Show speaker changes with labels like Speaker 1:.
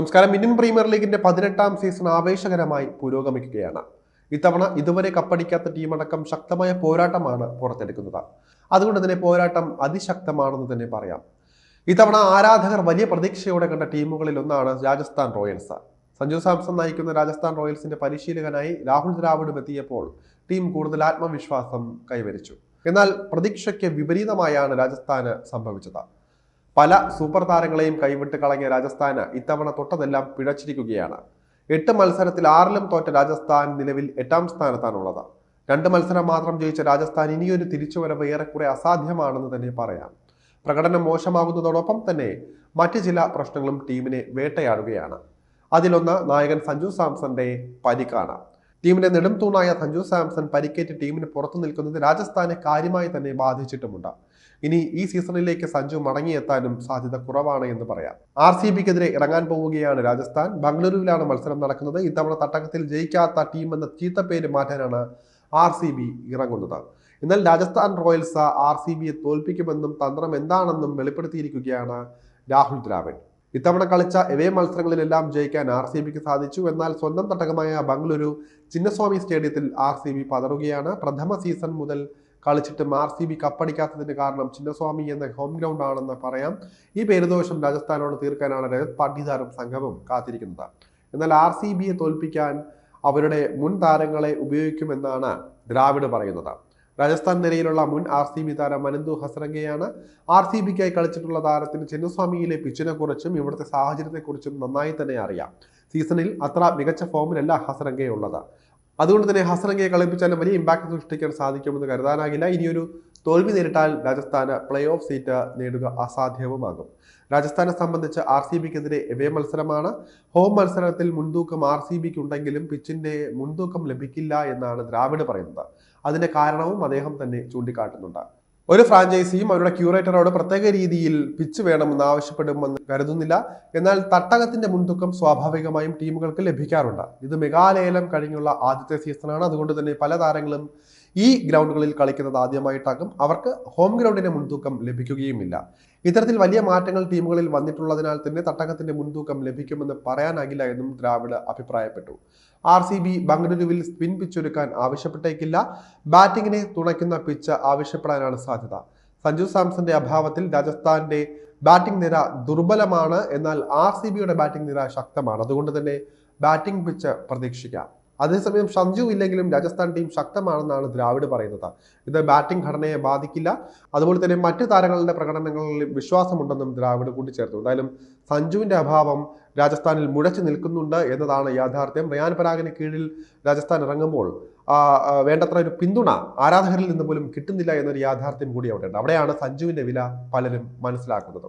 Speaker 1: നമസ്കാരം. Indian premier ലീഗിന്റെ പതിനെട്ടാം സീസൺ ആവേശകരമായി പുരോഗമിക്കുകയാണ്. ഇത്തവണ ഇതുവരെ കപ്പടിക്കാത്ത ടീമടക്കം ശക്തമായ പോരാട്ടമാണ് പുറത്തെടുക്കുന്നത്. അതുകൊണ്ട് തന്നെ പോരാട്ടം അതിശക്തമാണെന്ന് തന്നെ പറയാം. ഇത്തവണ ആരാധകർ വലിയ പ്രതീക്ഷയോടെ കണ്ട ടീമുകളിൽ ഒന്നാണ് രാജസ്ഥാൻ റോയൽസ്. സഞ്ജു സാംസൺ നയിക്കുന്ന രാജസ്ഥാൻ റോയൽസിന്റെ പരിശീലകനായി രാഹുൽ ദ്രാവിഡും എത്തിയപ്പോൾ ടീം കൂടുതൽ ആത്മവിശ്വാസം കൈവരിച്ചു. എന്നാൽ പ്രതീക്ഷയ്ക്ക് വിപരീതമായാണ് രാജസ്ഥാന് സംഭവിച്ചത്. പല സൂപ്പർ താരങ്ങളെയും കൈവിട്ട് കളഞ്ഞ രാജസ്ഥാന് ഇത്തവണ തൊട്ടതെല്ലാം പിഴച്ചിരിക്കുകയാണ്. എട്ട് മത്സരത്തിൽ ആറിലും തോറ്റ രാജസ്ഥാൻ നിലവിൽ എട്ടാം സ്ഥാനത്താണുള്ളത്. രണ്ട് മത്സരം മാത്രം ജയിച്ച രാജസ്ഥാൻ ഇനിയൊരു തിരിച്ചുവരവ് ഏറെക്കുറെ അസാധ്യമാണെന്ന് തന്നെ പറയാം. പ്രകടനം മോശമാകുന്നതോടൊപ്പം തന്നെ മറ്റ് ചില പ്രശ്നങ്ങളും ടീമിനെ വേട്ടയാടുകയാണ്. അതിലൊന്ന് നായകൻ സഞ്ജു സാംസന്റെ പരിക്കാണ്. ടീമിന്റെ നെടും തൂണായ സഞ്ജു സാംസൺ പരിക്കേറ്റ് ടീമിന് പുറത്തു നിൽക്കുന്നത് രാജസ്ഥാനെ കാര്യമായി തന്നെ ബാധിച്ചിട്ടുമുണ്ട്. ഇനി ഈ സീസണിലേക്ക് സഞ്ജു മടങ്ങിയെത്താനും സാധ്യത കുറവാണ് എന്ന് പറയാം. ആർ സി ബിക്കെതിരെ ഇറങ്ങാൻ പോവുകയാണ് രാജസ്ഥാൻ. ബംഗളൂരുവിലാണ് മത്സരം നടക്കുന്നത്. ഇത്തവണ തട്ടകത്തിൽ ജയിക്കാത്ത ടീം എന്ന പേര് മാറ്റാനാണ് ആർ സി ബി ഇറങ്ങുന്നത്. എന്നാൽ രാജസ്ഥാൻ റോയൽസ് ആർ സി ബിയെ തോൽപ്പിക്കുമെന്നും തന്ത്രം എന്താണെന്നും വെളിപ്പെടുത്തിയിരിക്കുകയാണ് രാഹുൽ ദ്രാവിഡ്. ഇത്തവണ കളിച്ച എവേ മത്സരങ്ങളിലെല്ലാം ജയിക്കാൻ ആർ സി ബിക്ക് സാധിച്ചു. എന്നാൽ സ്വന്തം തട്ടകമായ ബംഗളൂരു ചിന്നസ്വാമി സ്റ്റേഡിയത്തിൽ ആർ സി ബി പതറുകയാണ്. പ്രഥമ സീസൺ മുതൽ കളിച്ചിട്ടും ആർ സി ബി കപ്പടിക്കാത്തതിന് കാരണം ചിന്നസ്വാമി എന്ന ഹോം ഗ്രൗണ്ട് ആണെന്ന് പറയാം. ഈ പേരുദോഷം രാജസ്ഥാനോട് തീർക്കാനാണ് രജത് പാട്ടിദാരും സംഘവും കാത്തിരിക്കുന്നത്. എന്നാൽ ആർ സി ബിയെ തോൽപ്പിക്കാൻ അവരുടെ മുൻ താരങ്ങളെ ഉപയോഗിക്കുമെന്നാണ് ദ്രാവിഡ് പറയുന്നത്. രാജസ്ഥാൻ നിരയിലുള്ള മുൻ ആർ സി ബി താരം അനന്തു ഹസ്രംഗയാണ് ആർ സി ബിക്കായി കളിച്ചിട്ടുള്ള താരത്തിന് ചെന്നസ്വാമിയിലെ പിച്ചിനെ കുറിച്ചും ഇവിടുത്തെ സാഹചര്യത്തെക്കുറിച്ചും നന്നായി തന്നെ അറിയാം. സീസണിൽ അത്ര മികച്ച ഫോമിലല്ല ഹസരംഗയുള്ളത്. അതുകൊണ്ട് തന്നെ ഹസരംഗയെ കളിപ്പിച്ചാലും വലിയ ഇമ്പാക്ട് സൃഷ്ടിക്കാൻ സാധിക്കുമെന്ന് കരുതാനാകില്ല. ഇനിയൊരു തോൽവി നേരിട്ടാൽ രാജസ്ഥാന് പ്ലേ ഓഫ് സീറ്റ് നേടുക അസാധ്യവുമാകും. രാജസ്ഥാനെ സംബന്ധിച്ച് ആർ സി ബിക്കെതിരെ എവേ മത്സരമാണ്. ഹോം മത്സരത്തിൽ മുൻതൂക്കം ആർ സി ബിക്ക് ഉണ്ടെങ്കിലും പിച്ചിന്റെ മുൻതൂക്കം ലഭിക്കില്ല എന്നാണ് ദ്രാവിഡ് പറയുന്നത്. അതിന്റെ കാരണവും അദ്ദേഹം തന്നെ ചൂണ്ടിക്കാട്ടുന്നുണ്ട്. ഒരു ഫ്രാഞ്ചൈസിയും അവരുടെ ക്യൂറേറ്ററോട് പ്രത്യേക രീതിയിൽ പിച്ച് വേണമെന്ന് ആവശ്യപ്പെടുമെന്ന് കരുതുന്നില്ല. എന്നാൽ തട്ടകത്തിന്റെ മുൻതൂക്കം സ്വാഭാവികമായും ടീമുകൾക്ക് ലഭിക്കാറുണ്ട്. ഇത് മെഗാലേലം കഴിഞ്ഞുള്ള ആദ്യത്തെ സീസണാണ് അതുകൊണ്ട് തന്നെ പല താരങ്ങളും ഈ ഗ്രൗണ്ടുകളിൽ കളിക്കുന്നത് ആദ്യമായിട്ടാകും അവർക്ക് ഹോം ഗ്രൗണ്ടിന്റെ മുൻതൂക്കം ലഭിക്കുകയുമില്ല. ഇത്തരത്തിൽ വലിയ മാറ്റങ്ങൾ ടീമുകളിൽ വന്നിട്ടുള്ളതിനാൽ തന്നെ തട്ടകത്തിന്റെ മുൻതൂക്കം ലഭിക്കുമെന്ന് പറയാനാകില്ല എന്നും ദ്രാവിഡ് അഭിപ്രായപ്പെട്ടു. ആർ സി ബി ബംഗളൂരുവിൽ സ്പിൻ പിച്ചൊരുക്കാൻ ആവശ്യപ്പെട്ടേക്കില്ല. ബാറ്റിങ്ങിനെ തുണയ്ക്കുന്ന പിച്ച് ആവശ്യപ്പെടാനാണ് സാധ്യത. സഞ്ജു സാംസന്റെ അഭാവത്തിൽ രാജസ്ഥാന്റെ ബാറ്റിംഗ് നിര ദുർബലമാണ്. എന്നാൽ ആർ സി ബിയുടെ ബാറ്റിംഗ് നിര ശക്തമാണ്. അതുകൊണ്ട് തന്നെ ബാറ്റിംഗ് പിച്ച് പ്രതീക്ഷിക്കാം. അതേസമയം സഞ്ജു ഇല്ലെങ്കിലും രാജസ്ഥാൻ ടീം ശക്തമാണെന്നാണ് ദ്രാവിഡ് പറയുന്നത്. ഇത് ബാറ്റിംഗ് ഘടനയെ ബാധിക്കില്ല. അതുപോലെ തന്നെ മറ്റ് താരങ്ങളുടെ പ്രകടനങ്ങളിൽ വിശ്വാസമുണ്ടെന്നും ദ്രാവിഡ് കൂട്ടിച്ചേർത്തു. എന്തായാലും സഞ്ജുവിന്റെ അഭാവം രാജസ്ഥാനിൽ മുഴച്ചു നിൽക്കുന്നുണ്ട് എന്നതാണ് യാഥാർത്ഥ്യം. റിയാൻ പരാഗിന് കീഴിൽ രാജസ്ഥാൻ ഇറങ്ങുമ്പോൾ വേണ്ടത്ര ഒരു പിന്തുണ ആരാധകരിൽ നിന്ന് പോലും കിട്ടുന്നില്ല എന്നൊരു യാഥാർത്ഥ്യം കൂടി അവിടെയുണ്ട്. അവിടെയാണ് സഞ്ജുവിന്റെ വില പലരും മനസ്സിലാക്കുന്നത്.